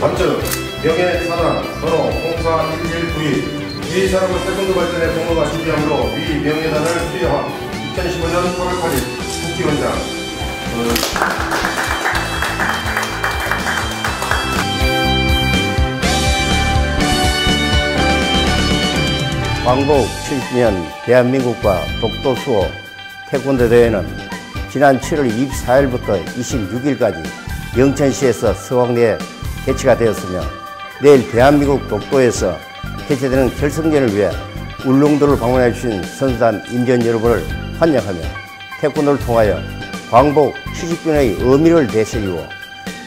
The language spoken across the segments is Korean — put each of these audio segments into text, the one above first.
다음처럼 명예사단 번호 041192위 산업은 태권도 발전에 공로가 준비함으로 위 명예단을 수여함. 2015년 8월 8일 국기원장. 어, 광복 70년 대한민국과 독도 수호 태권도 대회는 지난 7월 24일부터 26일까지 영천시에서 서왕리에 개최가 되었으며 내일 대한민국 독도에서 개최되는 결승전을 위해 울릉도를 방문해 주신 선수단 인전 여러분을 환영하며 태권도를 통하여 광복 70주년의 의미를 되새기고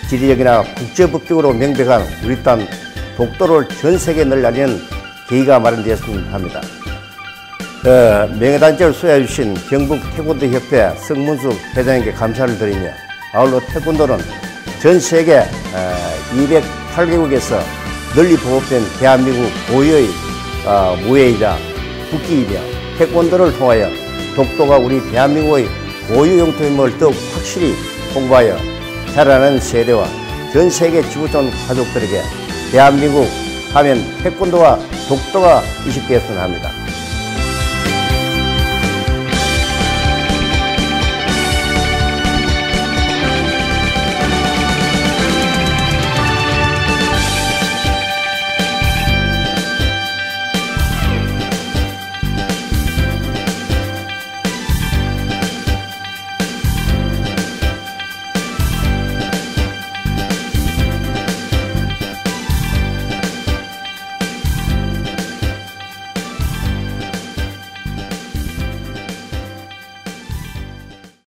지리적이나 국제법적으로 명백한 우리 땅 독도를 전 세계에 널리 계기가 마련되었습니다 합니다. 어, 명예단체를 수여해 주신 경북 태권도협회 성문숙 회장님께 감사를 드리며 아울러 태권도는 전 세계 어, 208개국에서 널리 보급된 대한민국 고유의 어, 무예이자 국기이며 태권도를 통하여 독도가 우리 대한민국의 고유 영토임을 더욱 확실히 홍보하여 자라는 세대와 전 세계 지구촌 가족들에게 대한민국 하면 태권도와 독도가 이식되었으면 합니다.